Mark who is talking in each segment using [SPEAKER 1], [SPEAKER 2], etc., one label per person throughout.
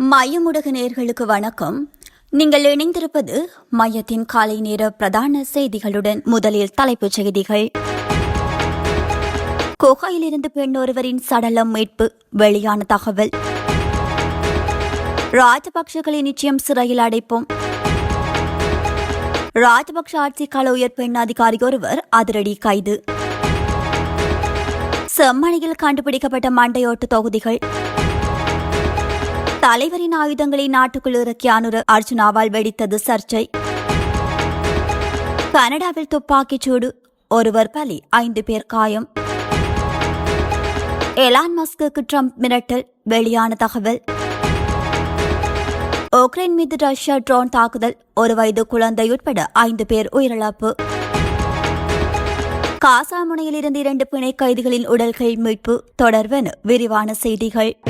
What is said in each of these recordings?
[SPEAKER 1] மையமுடக நேர்களுக்கு வணக்கம். நீங்கள் இணைந்திருப்பது மையத்தின் காலை நேர பிரதான செய்திகளுடன் முதலில் தலைப்புச் செய்திகள். குகையிலிருந்து பெண் ஒருவரின் சடலம் மீட்பு வெளியான தகவல். ராஜபக்சகளை நிச்சயம் சிறையில் அடைப்போம். ராஜபக்ஷ ஆட்சிக்கால உயர் பெண் அதிகாரி ஒருவர் அதிரடி கைது. செம்மணியில் கண்டுபிடிக்கப்பட்ட மண்டையோட்டு தொகுதிகள். தலைவரின் ஆயுதங்களை நாட்டுக்குள் இறக்கிய அனுர அர்ஜுனாவால் வெடித்தது சர்ச்சை. கனடாவில் துப்பாக்கிச் சூடு ஒருவர் பலி ஐந்து பேர் காயம். எலான் மஸ்குக்கு ட்ரம்ப் மிரட்டல் வெளியான தகவல். உக்ரைன் மீது ரஷ்யா ட்ரோன் தாக்குதல் ஒரு வயது குழந்தை உட்பட ஐந்து பேர் உயிரிழப்பு. காசா முனையில் இருந்து இரண்டு பிணை கைதிகளின் உடல்கள் மீட்பு தொடர்வென விரிவான செய்திகள்.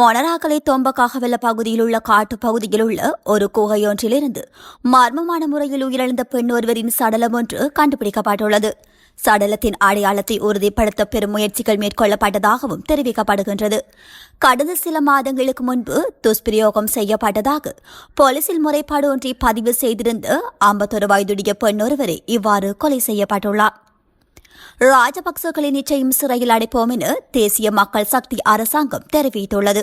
[SPEAKER 1] மொனராகலை தொம்பக்காகவெல்ல பகுதியில் உள்ள காட்டுப் பகுதியில் உள்ள ஒரு குகையொன்றிலிருந்து மர்மமான முறையில் உயிரிழந்த பெண் ஒருவரின் சடலம் ஒன்று கண்டுபிடிக்கப்பட்டுள்ளது. சடலத்தின் அடையாளத்தை உறுதிப்படுத்த பெரும் முயற்சிகள் மேற்கொள்ளப்பட்டதாகவும் தெரிவிக்கப்படுகின்றது. கடந்த சில மாதங்களுக்கு முன்பு துஷ்பிரயோகம் செய்யப்பட்டதாக போலீசில் முறைப்பாடு ஒன்றை பதிவு செய்திருந்த ஐம்பத்தொரு வயதுடைய பெண் ஒருவரை இவ்வாறு கொலை செய்யப்பட்டுள்ளார். ராஜபக்சர்களை நிச்சயம் சிறையில் அடைப்போம் என தேசிய மக்கள் சக்தி அரசாங்கம் தெரிவித்துள்ளது.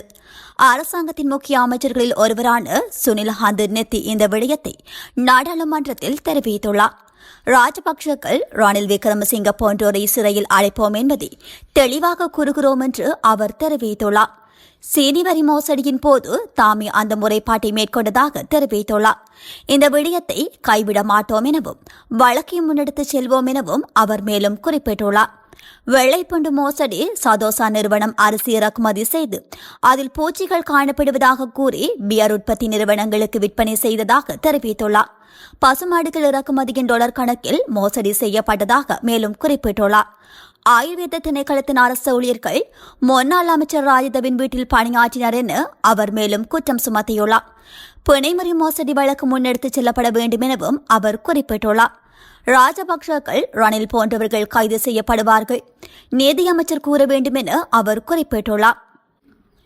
[SPEAKER 1] அரசாங்கத்தின் முக்கிய அமைச்சர்களில் ஒருவரான சுனில் ஹந்து நெத்தி இந்த விடயத்தை நாடாளுமன்றத்தில் தெரிவித்துள்ளார். ராஜபக்சக்கள் ரணில் விக்ரமசிங்க போன்றோரை சிறையில் அடைப்போம் என்பதை தெளிவாக கூறுகிறோம் என்று அவர் தெரிவித்துள்ளார். சீனி வரி மோசடியின் போது தாமே அந்த முறைப்பாட்டை மேற்கொண்டதாக தெரிவித்துள்ளார். இந்த விடயத்தை கைவிட மாட்டோம் எனவும் வழக்கை முன்னெடுத்துச் செல்வோம் எனவும் அவர் மேலும் குறிப்பிட்டுள்ளார். வெள்ளைப்பண்டு மோசடி சதோசா நிறுவனம் அரிசி இறக்குமதி செய்து அதில் பூச்சிகள் காணப்படுவதாக கூறி பியர் உற்பத்தி நிறுவனங்களுக்கு விற்பனை செய்ததாக தெரிவித்துள்ளார். பசுமாடுகள் இறக்குமதியின் டாலர் கணக்கில் மோசடி செய்யப்பட்டதாக மேலும் குறிப்பிட்டுள்ளார். ஆயுர்வேத திணைக்களத்தின் அரசு ஊழியர்கள் முன்னாள் அமைச்சர் ராஜதவின் வீட்டில் பணியாற்றினர் என அவர் மேலும் குற்றம் சுமத்தியுள்ளார். பிணைமுறை மோசடி வழக்கு முன்னெடுத்துச் செல்லப்பட வேண்டும் எனவும் அவர் குறிப்பிட்டுள்ளார். ராஜபக்சர்கள் ரணில் போன்றவர்கள் கைது செய்யப்படுவார்கள். நீதியமைச்சர் கூற வேண்டும் என அவர் குறிப்பிட்டுள்ளார்.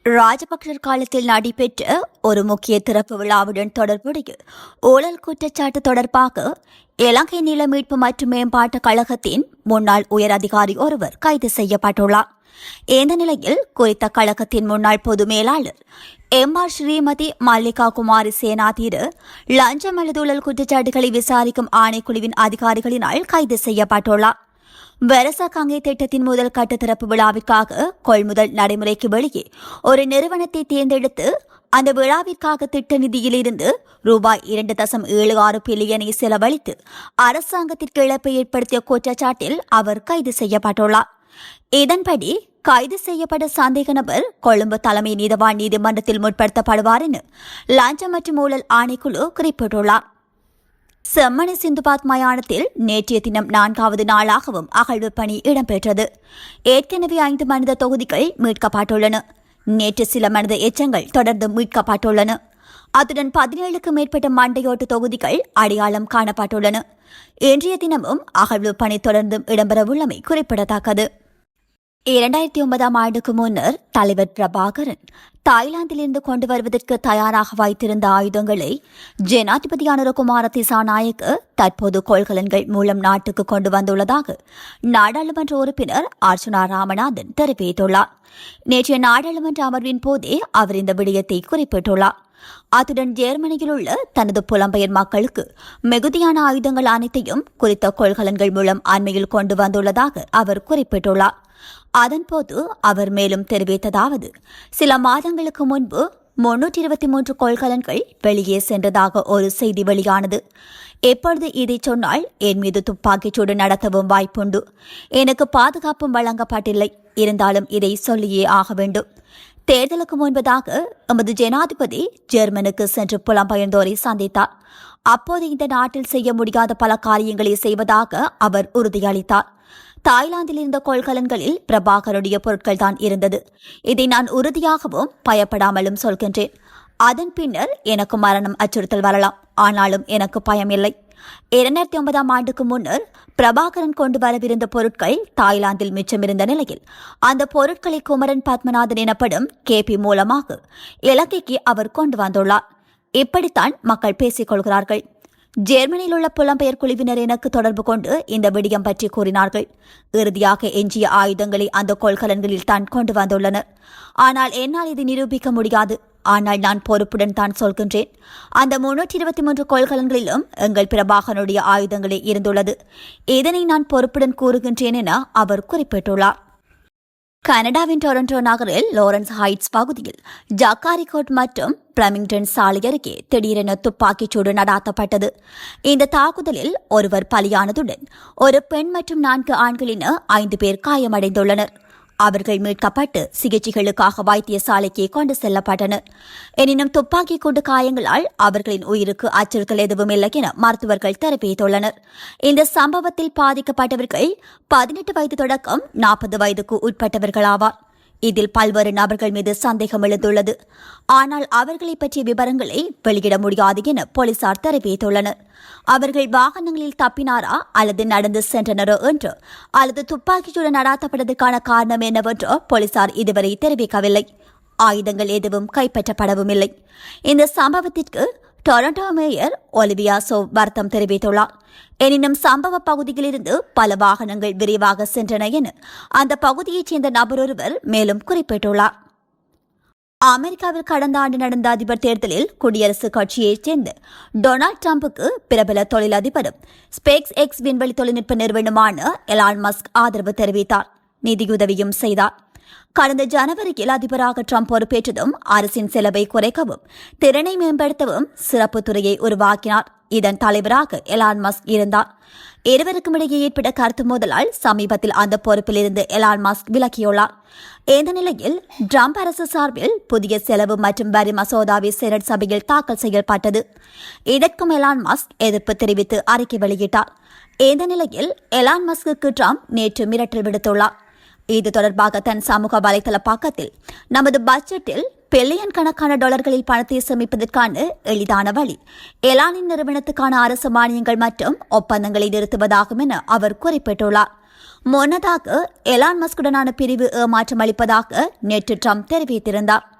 [SPEAKER 1] ராஜபக்சர் காலத்தில் நடைபெற்ற ஒரு முக்கிய திறப்பு விழாவுடன் தொடர்புடைய ஊழல் குற்றச்சாட்டு தொடர்பாக இலங்கை நில மீட்பு மற்றும் மேம்பாட்டு கழகத்தின் முன்னாள் உயர் அதிகாரி ஒருவர் கைது செய்யப்பட்டுள்ளார். இந்த நிலையில் குறித்த கழகத்தின் முன்னாள் பொது மேலாளர் எம் ஆர் ஸ்ரீமதி மல்லிகா குமாரி சேனாதீரு லஞ்சம் அல்லது ஊழல் குற்றச்சாட்டுகளை விசாரிக்கும் ஆணைக்குழுவின் அதிகாரிகளினால் கைது செய்யப்பட்டுள்ளார். வெரசா கங்கை திட்டத்தின் முதல் கட்ட திறப்பு விழாவிற்காக கொள்முதல் நடைமுறைக்கு வெளியே ஒரு நிறுவனத்தை தேர்ந்தெடுத்து அந்த விழாவிற்காக திட்ட நிதியிலிருந்து ரூபாய் இரண்டு தசம் ஏழு ஆறு பில்லியனை செலவழித்து அரசாங்கத்திற்கு இழப்பை ஏற்படுத்திய குற்றச்சாட்டில் அவர் கைது செய்யப்பட்டுள்ளார். இதன்படி கைது செய்யப்பட்ட சந்தேக நபர் கொழும்பு தலைமை நீதவான் நீதிமன்றத்தில் முற்படுத்தப்படுவார் என லஞ்சம் மற்றும் ஊழல் ஆணைக்குழு குறிப்பிட்டுள்ளார். செம்மணி சிந்துபாத் மயானத்தில் நேற்றைய தினம் நான்காவது நாளாகவும் அகழ்வு பணி இடம்பெற்றது. ஏற்கனவே ஐந்து மனித தொகுதிகள் மீட்கப்பட்டுள்ளன. நேற்று சில மனித எச்சங்கள் தொடர்ந்து மீட்கப்பட்டுள்ளன. அத்துடன் பதினேழுக்கு மேற்பட்ட மண்டையோட்டு தொகுதிகள் அடையாளம் காணப்பட்டுள்ளன. இன்றைய தினமும் அகழ்வு பணி தொடர்ந்தும் இடம்பெறவுள்ளமை குறிப்பிடத்தக்கது. இரண்டாயிரத்தி ஒன்பதாம் ஆண்டுக்கு முன்னர் தலைவர் பிரபாகரன் தாய்லாந்திலிருந்து கொண்டு வருவதற்கு தயாராக வைத்திருந்த ஆயுதங்களை ஜனாதிபதி அனுரகுமார நாயக்கு தற்போது கொள்கலன்கள் மூலம் நாட்டுக்கு கொண்டு வந்துள்ளதாக நாடாளுமன்ற உறுப்பினர் அர்ச்சுனா ராமநாதன் தெரிவித்துள்ளார். நேற்றைய நாடாளுமன்ற அமர்வின் போதே அவர் இந்த விடயத்தை குறிப்பிட்டுள்ளார். அத்துடன் ஜெர்மனியில் உள்ள தனது புலம்பெயர் மக்களுக்கு மிகுதியான ஆயுதங்கள் அனைத்தையும் குறித்த கொள்கலன்கள் மூலம் அண்மையில் கொண்டு வந்துள்ளதாக அவர் குறிப்பிட்டுள்ளார். அதன்போது அவர் மேலும் தெரிவித்ததாவது சில மாதங்களுக்கு முன்பு முன்னூற்றி இருபத்தி மூன்று கொள்கலன்கள் வெளியே சென்றதாக ஒரு செய்தி வெளியானது. எப்பொழுது இதை சொன்னால் என் மீது துப்பாக்கிச்சூடு நடத்தவும் வாய்ப்புண்டு. எனக்கு பாதுகாப்பும் வழங்கப்பட்டில்லை. இருந்தாலும் இதை சொல்லியே ஆக வேண்டும். தேர்தலுக்கு முன்பதாக எமது ஜனாதிபதி ஜெர்மனுக்கு சென்று புலம்பெயர்ந்தோரை சந்தித்தார். அப்போது இந்த நாட்டில் செய்ய முடியாத பல காரியங்களை செய்வதாக அவர் உறுதியளித்தார். தாய்லாந்தில் இருந்த கொள்கலன்களில் பிரபாகருடைய பொருட்கள் தான் இருந்தது. இதை நான் உறுதியாகவும் பயப்படாமலும் சொல்கின்றேன். அதன் பின்னர் எனக்கு மரணம் அச்சுறுத்தல் வரலாம். ஆனாலும் எனக்கு பயமில்லை. இரண்டாயிரத்தி ஒன்பதாம் ஆண்டுக்கு முன்னர் பிரபாகரன் கொண்டு வரவிருந்த பொருட்கள் தாய்லாந்தில் மிச்சமிருந்த நிலையில். அந்த பொருட்களை குமரன் பத்மநாதன் எனப்படும் கேபி மூலமாக இலங்கைக்கு அவர் கொண்டு வந்துள்ளார். இப்படித்தான் மக்கள் பேசிக் கொள்கிறார்கள். ஜெர்மனியில் உள்ள புலம்பெயர் குழுவினர் எனக்கு தொடர்பு கொண்டு இந்த விடயம் பற்றி கூறினார்கள். இறுதியாக எஞ்சிய ஆயுதங்களை அந்த கொள்கலன்களில் தான் கொண்டு வந்துள்ளனர். ஆனால் என்னால் இதை நிரூபிக்க முடியாது. ஆனால் நான் பொறுப்புடன் தான் சொல்கின்றேன். அந்த முன்னூற்றி இருபத்தி மூன்று கொள்கலன்களிலும் எங்கள் பிரபாகனுடைய ஆயுதங்களே இருந்துள்ளது. இதனை நான் பொறுப்புடன் கூறுகின்றேன் என அவர் குறிப்பிட்டுள்ளார். கனடாவின் டொரண்டோ நகரில் லாரன்ஸ் ஹைட்ஸ் பகுதியில் ஜக்காரிகோட் மற்றும் பிளமிங்டன் சாலை அருகே திடீரென துப்பாக்கிச் சூடு நடாத்தப்பட்டது. இந்த தாக்குதலில் ஒருவர் பலியானதுடன் ஒரு பெண் மற்றும் நான்கு ஆண்களின ஐந்து பேர் காயமடைந்துள்ளனர். அவர்கள் மீட்கப்பட்டு சிகிச்சைகளுக்காக வைத்தியசாலைக்கு கொண்டு செல்லப்பட்டனர். எனினும் துப்பாக்கி கொண்டு காயங்களால் அவர்களின் உயிருக்கு அச்சுறுத்தல் எதுவும் இல்லை என மருத்துவர்கள் தெரிவித்துள்ளனர். இந்த சம்பவத்தில் பாதிக்கப்பட்டவர்கள் பதினெட்டு வயது தொடக்கம் நாற்பது வயதுக்கு உட்பட்டவர்களாவார். இதில் பல்வேறு நபர்கள் மீது சந்தேகம் எழுந்துள்ளது. ஆனால் அவர்களை பற்றிய விவரங்களை வெளியிட முடியாது என போலீசார் தெரிவித்துள்ளனர். அவர்கள் வாகனங்களில் தப்பினாரா அல்லது நடந்து சென்றனரோ என்று அல்லது துப்பாக்கிச்சூடு நடாத்தப்பட்டதற்கான காரணம் என்னவென்றோ போலீசார் இதுவரை தெரிவிக்கவில்லை. ஆயுதங்கள் எதுவும் கைப்பற்றப்படவும் இல்லை இந்த சம்பவத்திற்கு டொரண்டோ மேயர் ஒலிவியா சோ வருத்தம் தெரிவித்துள்ளார். எனினும் சம்பவ பகுதியிலிருந்து பல வாகனங்கள் விரைவாக சென்றன என அந்த பகுதியைச் சேர்ந்த நபர் ஒருவர் மேலும் குறிப்பிட்டுள்ளார். அமெரிக்காவில் கடந்த ஆண்டு நடந்த அதிபர் தேர்தலில் குடியரசுக் கட்சியைச் சேர்ந்த டொனால்ட் ட்ரம்புக்கு பிரபல தொழிலதிபரும் ஸ்பேக்ஸ் எக்ஸ் விண்வெளி தொழில்நுட்ப நிறுவனமான எலான் மஸ்க் ஆதரவு தெரிவித்தார். நிதியுதவியும் செய்தார். கடந்த ஜனவரியில் அதிபராக ட்ரம்ப் பொறுப்பேற்றதும் அரசின் செலவை குறைக்கவும் திறனை மேம்படுத்தவும் சிறப்பு துறையை உருவாக்கினார். இதன் தலைவராக எலான் மஸ்க் இருந்தார். இருவருக்கும் இடையே ஏற்பட்ட கருத்து மோதலால் சமீபத்தில் அந்த பொறுப்பில் இருந்து எலான் மஸ்க் விலகியுள்ளார். இந்த நிலையில் ட்ரம்ப் அரசு சார்பில் புதிய செலவு மற்றும் வரி மசோதாவை செனட் சபையில் தாக்கல் செய்யப்பட்டது. இதற்கும் எலான் மஸ்க் எதிர்ப்பு தெரிவித்து அறிக்கை வெளியிட்டார். இந்த நிலையில் எலான் மஸ்க்கு ட்ரம்ப் நேற்று மிரட்டல் விடுத்துள்ளார். இது தொடர்பாக தன் சமூக வலைதள பக்கத்தில் நமது பட்ஜெட்டில் பில்லியன் கணக்கான டாலர்களில் பணத்தை சேமிப்பதற்கான எளிதான வழி. எலானின் நிறுவனத்துக்கான அரசு மானியங்கள் மற்றும் ஒப்பந்தங்களை நிறுத்துவதாகும் என அவர் குறிப்பிட்டுள்ளார். முன்னதாக எலான் மஸ்குடனான பிரிவு ஏமாற்றம் அளிப்பதாக நேற்று ட்ரம்ப் தெரிவித்திருந்தார்.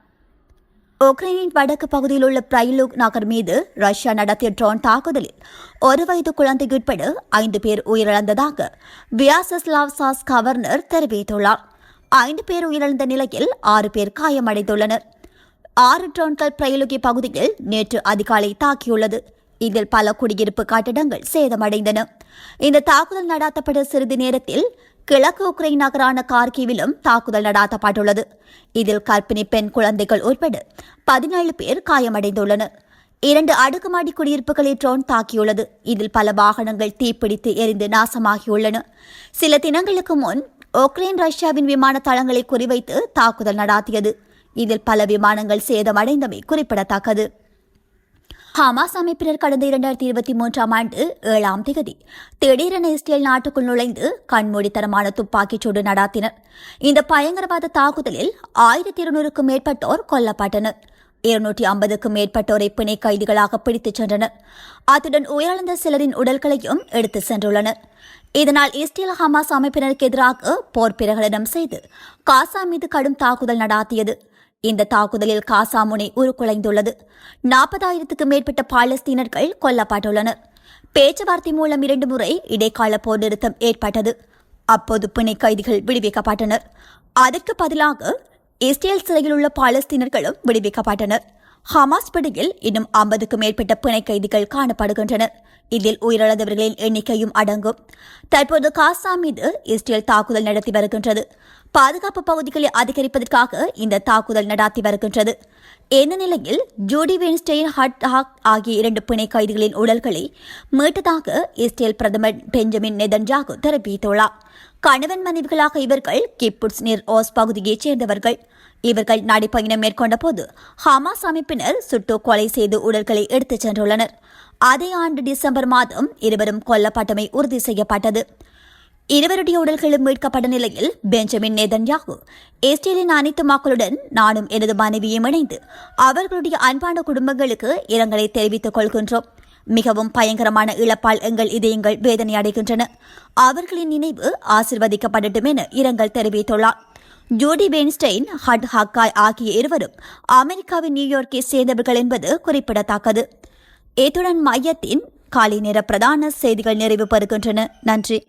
[SPEAKER 1] உக்ரைனின் வடக்கு பகுதியில் உள்ள பிரைலுக் நகர் மீது ரஷ்யா நடத்திய ட்ரோன் தாக்குதலில் ஒரு வயது குழந்தை உட்பட ஐந்து பேர் உயிரிழந்ததாக வியாசஸ்லாவ்சாஸ் கவர்னர் தெரிவித்துள்ளார். ஐந்து பேர் உயிரிழந்த நிலையில் ஆறு பேர் காயமடைந்துள்ளனர். ஆறு ட்ரோன்கள் பிரயலுகி பகுதியில் நேற்று அதிகாலை தாக்கியுள்ளது. இதில் பல குடியிருப்பு கட்டிடங்கள் சேதமடைந்தன. இந்த தாக்குதல் நடாத்தப்பட்ட சிறிது நேரத்தில் கிழக்கு உக்ரைன் நகரான கார்கிவிலும் தாக்குதல் நடாத்தப்பட்டுள்ளது. இதில் கர்ப்பிணி பெண் குழந்தைகள் உட்பட பதினேழு பேர் காயமடைந்துள்ளனர். இரண்டு அடுக்குமாடி குடியிருப்புகளை ட்ரோன் தாக்கியுள்ளது. இதில் பல வாகனங்கள் தீப்பிடித்து எரிந்து நாசமாகியுள்ளன. சில தினங்களுக்கு முன் உக்ரைன் ரஷ்யாவின் விமான தளங்களை குறிவைத்து தாக்குதல் நடாத்தியது. இதில் பல விமானங்கள் சேதமடைந்தமை குறிப்பிடத்தக்கது. ஹமாஸ் அமைப்பினர் கடந்த இரண்டாயிரத்தி இருபத்தி மூன்றாம் ஆண்டு ஏழாம் திகதி திடீரென இஸ்ரேல் நாட்டுக்குள் நுழைந்து கண்மூடித்தனமான துப்பாக்கிச் சூடு நடாத்தினர். இந்த பயங்கரவாத தாக்குதலில் ஆயிரத்தி இருநூறுக்கும் மேற்பட்டோர் கொல்லப்பட்டனர். இருநூற்றி ஐம்பதுக்கும் மேற்பட்டோரை பிணை கைதிகளாக பிடித்துச் சென்றனர். அத்துடன் உயிரிழந்த சிலரின் உடல்களையும் எடுத்துச் சென்றுள்ளனர். இதனால் இஸ்ரேல் ஹமாஸ் அமைப்பினருக்கு எதிராக போர் பிரகடனம் செய்து காசா மீது கடும் தாக்குதல் நடாத்தியது. இந்த தாக்குதலில் காசா முனை உருக்குலைந்துள்ளது. நாற்பதாயிரத்துக்கும் மேற்பட்ட பாலஸ்தீனர்கள் கொல்லப்பட்டுள்ளனர். பேச்சுவார்த்தை மூலம் இரண்டு முறை இடைக்கால போர் நிறுத்தம் ஏற்பட்டது. அப்போது பிணை கைதிகள் விடுவிக்கப்பட்டனர். அதற்கு பதிலாக இஸ்ரேல் சிறையில் உள்ள பாலஸ்தீனர்களும் விடுவிக்கப்பட்டனர். ஹமாஸ் பிடியில் இன்னும் ஐம்பதுக்கும் மேற்பட்ட பிணை கைதிகள் காணப்படுகின்றனர் இதில் உயிரிழந்தவர்களின் எண்ணிக்கையும் அடங்கும். தற்போது காசா மீது இஸ்ரேல் தாக்குதல் நடத்தி வருகின்றது. பாதுகாப்பு பகுதிகளை அதிகரிப்பதற்காக இந்த தாக்குதல் நடாத்தி வருகின்றது. இந்த நிலையில் ஜூடி வென்ஸ்டெயின் ஹட் ஹாக் ஆகிய இரண்டு பிணை கைதிகளின் உடல்களை மீட்டதாக இஸ்ரேல் பிரதமர் பெஞ்சமின் நெதன்ஜாகு தெரிவித்துள்ளார். கணவன் மனைவிகளாக இவர்கள் கிப்புட்ஸ் நிர் ஓஸ் பகுதியைச் சேர்ந்தவர்கள். இவர்கள் நடைப்பயணம் மேற்கொண்ட போது ஹமாஸ் அமைப்பினர் சுட்டு கொலை செய்து உடல்களை எடுத்துச் சென்றுள்ளனர். அதே ஆண்டு டிசம்பர் மாதம் இருவரும் கொல்லப்பட்டமை உறுதி செய்யப்பட்டது. இருவருடைய உடல்களும் மீட்கப்பட்ட நிலையில் பெஞ்சமின் நேதன்யாகு இஸ்ரேலின் அனைத்து மக்களுடன் நானும் எனது மனைவியும் இணைந்து அவர்களுடைய அன்பான குடும்பங்களுக்கு இரங்கலை தெரிவித்துக் கொள்கின்றோம். மிகவும் பயங்கரமான இழப்பால் எங்கள் இதயங்கள் வேதனை அடைகின்றன அவர்களின் நினைவு ஆசிர்வதிக்கப்படட்டும் என இரங்கல் தெரிவித்துள்ளார். ஜோடி பெயின்ஸ்டைன் ஹட் ஹக்காய் ஆகிய இருவரும் அமெரிக்காவின் நியூயார்க்கை சேர்ந்தவர்கள் என்பது குறிப்பிடத்தக்கது. இத்துடன் மையத்தின் காலை நேர பிரதான செய்திகள் நிறைவு பெறுகின்றன. நன்றி.